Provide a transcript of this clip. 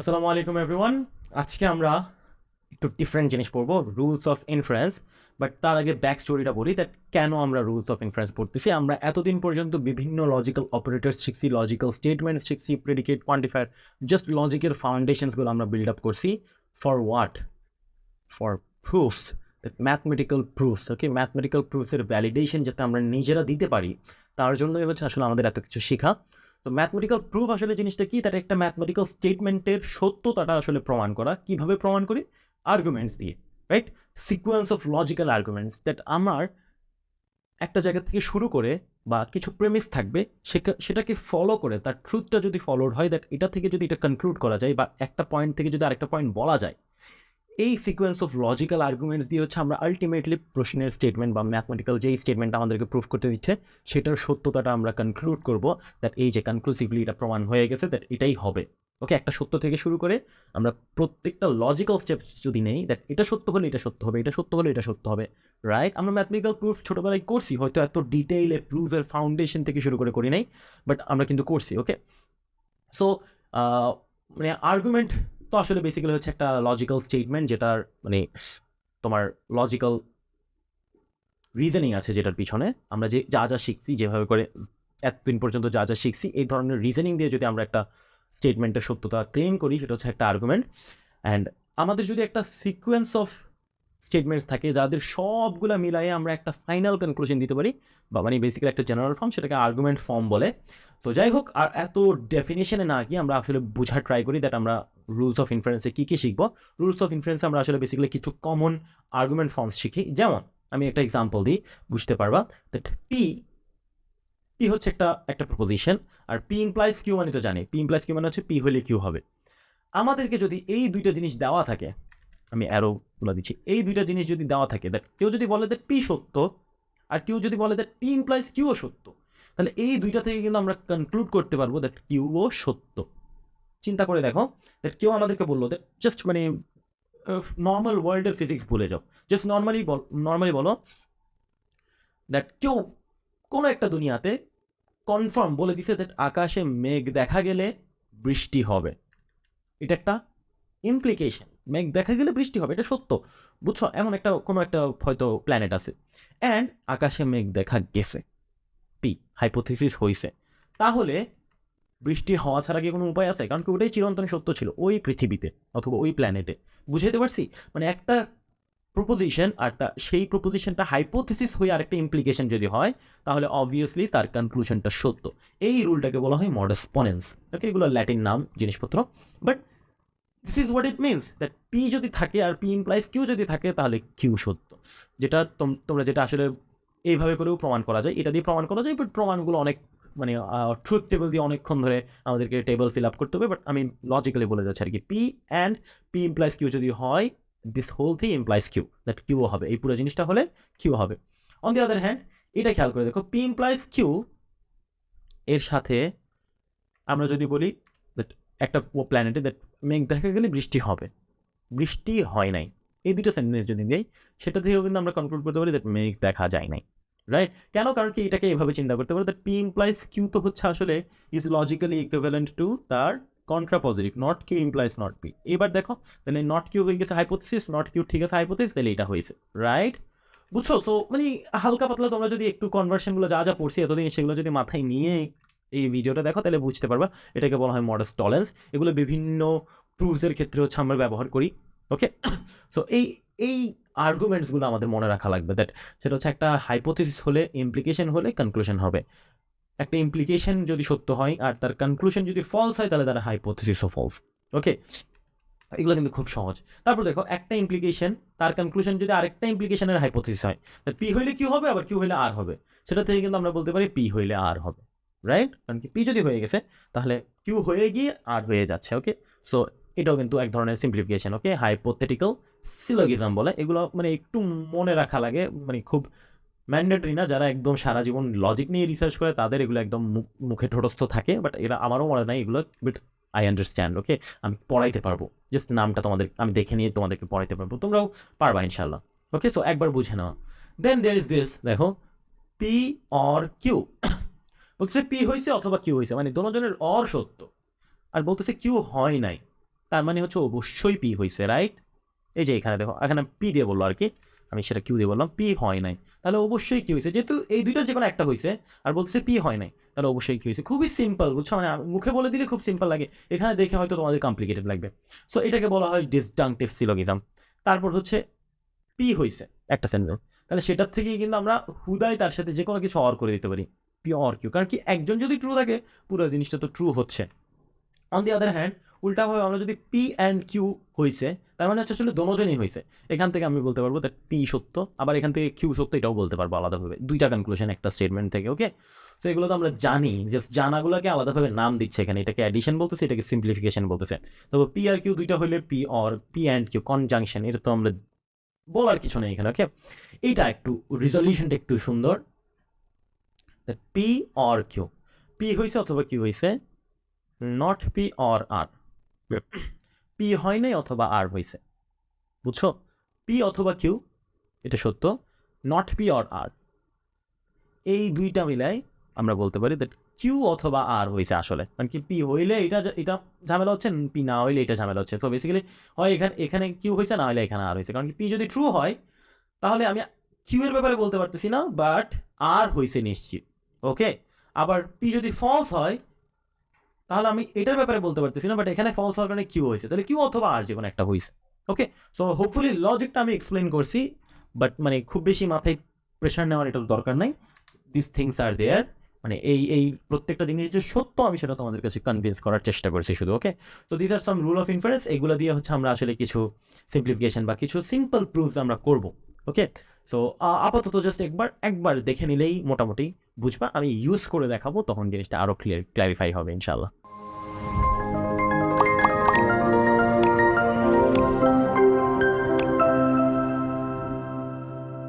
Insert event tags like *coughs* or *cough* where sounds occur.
আসসালামু আলাইকুম এভরিওয়ান আজকে আমরা একটু ডিফারেন্ট জিনিস পড়ব রুলস অফ ইনফ্লুয়েন্স বাট তার আগে ব্যাক স্টোরিটা বলি দ্যাট কেন আমরা রুলস অফ ইনফ্লুয়েন্স পড়তেছি। আমরা এতদিন পর্যন্ত বিভিন্ন লজিক্যাল অপারেটর্স শিখছি লজিক্যাল স্টেটমেন্টস শিখছি প্রেডিকেট কোয়ান্টিফায়ার জাস্ট লজিকের ফাউন্ডেশনসগুলো আমরা বিল্ড আপ করছি। For what for proofs that mathematical proofs okay mathematical প্রুফসের validation যাতে আমরা নিজেরা দিতে পারি, তার জন্যই হচ্ছে আসলে আমাদের এত কিছু শেখা। তো ম্যাথমেটিক্যাল প্রুফ আসলে জিনিসটা কি? তার একটা ম্যাথমেটিক্যাল স্টেটমেন্টের সত্যতাটা আসলে প্রমাণ করা। কীভাবে প্রমাণ করি? আর্গুমেন্টস দিয়ে right sequence of logical arguments that আমার একটা জায়গা থেকে শুরু করে বা কিছু প্রেমিস থাকবে সেটাকে ফলো করে, তার ট্রুথটা যদি ফলোড হয় দ্যাট এটা থেকে যদি এটা কনক্লুড করা যায় বা একটা পয়েন্ট থেকে যদি আরেকটা পয়েন্ট বলা যায় এই সিকোয়েন্স অফ লজিক্যাল আর্গুমেন্টস দিয়ে হচ্ছে আমরা আলটিমেটলি প্রশ্নের স্টেটমেন্ট বা ম্যাথমেটিক্যাল যেই স্টেটমেন্ট আমাদেরকে প্রুফ করতে দিচ্ছে, সেটার সত্যতাটা আমরা কনক্লুড করব দ্যাট এই যে কনক্লুসিভলি এটা প্রমাণ হয়ে গেছে দ্যাট এটাই হবে। ওকে একটা সত্য থেকে শুরু করে আমরা প্রত্যেকটা লজিক্যাল স্টেপ যদি নেই দ্যাট এটা সত্য হলে এটা সত্য হবে, এটা সত্য হলে এটা সত্য হবে। রাইট আমরা ম্যাথমেটিক্যাল প্রুফ ছোটোবেলায় করছি, হয়তো এত ডিটেইলে প্রুফের ফাউন্ডেশন থেকে শুরু করে করি নাই বাট আমরা কিন্তু করছি ওকে সো মানে আর্গুমেন্ট তো আসলে বেসিক্যালি হচ্ছে একটা লজিক্যাল স্টেটমেন্ট যেটার মানে তোমার লজিক্যাল রিজনিং আছে যেটার পিছনে। আমরা যে, যা যা শিখছি, যেভাবে করে এতদিন পর্যন্ত যা যা শিখছি, এই ধরনের রিজনিং দিয়ে যদি আমরা একটা স্টেটমেন্টের সত্যতা ক্লেম করি, সেটা হচ্ছে একটা আর্গুমেন্ট অ্যান্ড আমাদের যদি একটা সিকোয়েন্স অফ স্টেটমেন্টস থাকে, যাদের সবগুলো মিলাইয়ে আমরা একটা ফাইনাল কনক্লুশন দিতে পারি, বা মানে বেসিক্যালি একটা জেনারেল ফর্ম সেটাকে আর্গুমেন্ট ফর্ম বলে। তো যাই হোক আর এত ডেফিনেশনে না গিয়ে আমরা আসলে বোঝার ট্রাই করি দ্যাট আমরা রুলস অফ ইনফারেন্সে কী কী শিখব। রুলস অফ ইনফারেন্সে আমরা আসলে বেসিক্যালি কিছু কমন আর্গুমেন্ট ফর্মস শিখি। যেমন, আমি একটা এক্সাম্পল দিই, বুঝতে পারবা? দ্যাট পি পি হচ্ছে একটা একটা প্রপোজিশন আর পি ইমপ্লাইজ কিউ মানে তো জানি। পি ইমপ্লাইজ কিউ মানে হচ্ছে পি হলে কিউ হবে। আমাদেরকে যদি এই দুইটা জিনিস দেওয়া থাকে, আমি অ্যারো বলে দিচ্ছি, এই দুইটা জিনিস যদি দেওয়া থাকে দ্যাট কেউ যদি বলে দ্যাট পি সত্য, আর কেউ যদি বলে দ্যাট পি ইমপ্লাইজ কিউও সত্য তাহলে এই দুইটা থেকে কিন্তু আমরা কনক্লুড করতে পারব দ্যাট কিউ ও সত্য। চিন্তা করে দেখো দ্যাট কেউ আমাদেরকে বলল দ্যাট জাস্ট মানে নর্মাল ওয়ার্ল্ডের ফিজিক্স ভুলে যাও। জাস্ট নর্মালি বল নর্মালি বলো দ্যাট কেউ কোনো একটা দুনিয়াতে কনফার্ম বলে দিছে দ্যাট আকাশে মেঘ দেখা গেলে বৃষ্টি হবে। এটা একটা ইমপ্লিকেশন মেঘ দেখা গেলে বৃষ্টি হবে, এটা সত্য। বুঝছ? এমন একটা কোনো একটা হয়তো প্ল্যানেট আছে। অ্যান্ড আকাশে মেঘ দেখা গেছে। পি হাইপোথিসিস হয়েছে তাহলে বৃষ্টি হওয়া ছাড়া কি কোনো উপায় আছে? কারণ কি ওটাই চিরন্তন সত্য ছিল, ওই পৃথিবীতে অথবা ওই প্ল্যানেটে বুঝাইতে পারছি? মানে একটা প্রপোজিশন আর তা, সেই প্রপোজিশনটা হাইপোথিসিস হয়ে আরেকটা ইমপ্লিকেশন যদি হয়, তাহলে অবভিয়াসলি তার কনক্লুশনটা সত্য। এই রুলটাকে বলা হয় মডেসপনেন্স ওকে, এগুলো ল্যাটিন নাম, জিনিসপত্র। But this is what it means that P যদি থাকে আর পি ইমপ্লাইজ কিউ যদি থাকে, তাহলে কিউ সত্য। যেটা তোমরা যেটা আসলে এইভাবে করেও প্রমাণ করা যায়। এটা দিয়ে প্রমাণ করা যায় বাট প্রমাণগুলো অনেক মানে ট্রুথ টেবিল দিয়ে অনেকক্ষণ ধরে আমাদেরকে টেবিল ফিল আপ করতে হবে বাট আমি লজিক্যালি বলে যাচ্ছি আর কি P and P implies Q যদি হয় this whole thing implies Q that Q হবে। এই পুরো জিনিসটা হলে কিউ হবে। অন দি আদার হ্যান্ড এটা খেয়াল করে দেখো পি ইমপ্লাইজ কিউ এর সাথে আমরা যদি বলি দ্যাট একটা প্ল্যানেটে দ্যাট মেঘ দেখা গেলে বৃষ্টি হবে। বৃষ্টি হয় নাই। এই দুটো সেন্টেন্স যদি দেই, সেটা থেকেও কিন্তু আমরা কনক্লুড করতে পারি দ্যাট দেখা যায় নাই রাইট কেন? কারণ কি এটাকে এভাবে চিন্তা করতে পারি দ্যাট পি ইমপ্লাইজ কিউ তো হচ্ছে আসলে ইজ লজিক্যালি ইকুইভ্যালেন্ট টু তার contrapositive not Q implies not P এবার দেখো, তাহলে নট কিউ হয়ে গেছে হাইপোথিস নট কিউ ঠিক আছে হাইপোথিস তাহলে এটা হয়েছে রাইট বুঝছ? তো মানে হালকা পাতলা তোমরা যদি একটু কনভার্সনগুলো যা যা পড়ছি এতদিন, সেগুলো যদি মাথায় নিয়ে এই ভিডিওটা দেখো, তাহলে বুঝতে পারবা, এটাকে বলা হয় মডেস টলেন্স এগুলো বিভিন্ন প্রুফসের ক্ষেত্রে হচ্ছে আমরা ব্যবহার করি। ওকে তো *coughs* এই এই আর্গুমেন্টসগুলো আমাদের মনে রাখা লাগবে দ্যাট সেটা হচ্ছে একটা হাইপোথিস হলে ইমপ্লিকেশন হলে কনক্লুশন হবে। একটা ইমপ্লিকেশন যদি সত্য হয় আর তার কনক্লুশন যদি ফলস হয়, তাহলে তার হাইপোথিসিসও ফলস ওকে এগুলো কিন্তু খুব সহজ। তারপর দেখো, একটা ইমপ্লিকেশন তার কনক্লুশন যদি আরেকটা ইমপ্লিকেশনের হাইপোথিস হয় পি হইলে কিউ হবে, আবার কিউ হইলে আর হবে। সেটা থেকে কিন্তু আমরা বলতে পারি পি হইলে আর হবে। রাইট কারণ কি পি যদি হয়ে গেছে, তাহলে কিউ হয়ে গিয়ে আর হয়ে যাচ্ছে। ওকে সো এটাও কিন্তু এক ধরনের সিম্পলিফিকেশন ওকে হাইপোথেটিক্যাল সিলোগিজম বলে। এগুলো মানে একটু মনে রাখা লাগে মানে খুব ম্যান্ডেটরি না। যারা একদম সারা জীবন লজিক নিয়ে রিসার্চ করে, তাদের এগুলো একদম মুখে ঠোটস্থ থাকে। বাট এরা আমারও মনে নাই, এগুলো বাট আই আন্ডারস্ট্যান্ড ওকে আমি পড়াইতে পারব। জাস্ট নামটা তোমাদের, আমি দেখে নিয়ে তোমাদেরকে পড়াইতে পারব। তোমরাও পারবা ইনশাল্লাহ ওকে সো একবার বুঝে নাও। দেন দের ইজ দিস দেখো পি অর কিউ বলতেছে পি হয়েছে অথবা কিউ হয়েছে মানে দোনোজনের অর সত্য আর বলতেছে কিউ হয় নাই। তার মানে হচ্ছে অবশ্যই পি হয়েছে রাইট এই যে এখানে দেখো, এখানে পি দিয়ে বলল আর কি। আমি সেটা কিউ দিয়ে বললাম পি হয় নাই। তাহলে অবশ্যই কি হয়েছে যেহেতু এই দুইটার যে কোনো একটা হয়েছে আর বলছে পি হয় নাই, তাহলে অবশ্যই কি হয়েছে খুবই সিম্পল বুঝছ? মানে মুখে বলে দিলে খুব সিম্পল লাগে। এখানে দেখে হয়তো তোমাদের কমপ্লিকেটেড লাগবে। সো এটাকে বলা হয় ডিসজাংটিভ সিলোগিজম তারপর হচ্ছে পি হয়েছে একটা সেন্টেন্স তাহলে সেটার থেকেই কিন্তু আমরা হুদায় তার সাথে যে কোনো কিছু অর করে দিতে পারি। পি অর কিউ কারণ কি একজন যদি ট্রু থাকে, পুরো জিনিসটা তো ট্রু হচ্ছে। অন দি আদার হ্যান্ড উল্টাভাবে আমরা যদি পি অ্যান্ড কিউ হয়েছে তার মানে হচ্ছে আসলে দোনোজনই হয়েছে এখান থেকে আমি বলতে পারব দ্যাট পি সত্য, আবার এখান থেকে কিউ সত্য এটাও বলতে পারব আলাদাভাবে। দুইটা কনক্লুশন একটা স্টেটমেন্ট থেকে ওকে তো এগুলো তো আমরা জানি যে জানাগুলোকে আলাদাভাবে নাম দিচ্ছে এখানে। এটাকে অ্যাডিশন বলতেছে, এটাকে সিম্পলিফিকেশন বলতেছে। তবে পি আর কিউ দুইটা হলে P or P and Q conjunction এটা তো আমরা বলার কিছু নেই এখানে ওকে এইটা একটু রিজলিউশনটা একটু সুন্দর। পি অর কিউ পি হয়েছে অথবা কিউ হয়েছে not P or R *coughs* P হয় নাই অথবা আর হয়েছে বুঝছ? পি অথবা কিউ, এটা সত্য। নট পি অর আর। এই দুইটা মিলাই আমরা বলতে পারি দ্যাট কিউ অথবা আর হয়েছে আসলে। কারণ কি পি হইলে এটা এটা ঝামেলা হচ্ছে, পি না হইলে এটা ঝামেলা হচ্ছে। তো বেসিক্যালি হয় এখানে এখানে কিউ হয়েছে না হলে এখানে আর হয়েছে কারণ কি পি যদি ট্রু হয়, তাহলে আমি কিউ এর ব্যাপারে বলতে পারতেছি না বাট আর হয়েছে নিশ্চিত। ওকে আবার পি যদি ফলস হয় তাহলে আমি এটার ব্যাপারে বলতে পারতেছি না বাট এখানে ফলস হওয়ার কারণে কিউ হয়েছে। তাহলে কিউ অথবা আর যে কোনো একটা হয়েছে ওকে সো হোপফুলি লজিকটা আমি এক্সপ্লেন করছি বাট মানে খুব বেশি মাথায় প্রেশার নেওয়ার এটা দরকার নাই। দিস থিংস আর দেয়ার মানে এই এই প্রত্যেকটা জিনিস যে সত্য, আমি সেটা তোমাদের কাছে কনভিন্স করার চেষ্টা করছি শুধু ওকে তো this are some rule of inference এগুলো দিয়ে হচ্ছে আমরা আসলে কিছু সিম্পলিফিকেশন বা কিছু সিম্পল প্রুফ আমরা করব ওকে তো আপাতত জাস্ট একবার একবার দেখে নিলেই মোটামুটি বুঝবা, আমি ইউজ করে দেখাবো, তখন জিনিসটা আরও ক্লিয়ার ক্ল্যারিফাই হবে ইনশাল্লাহ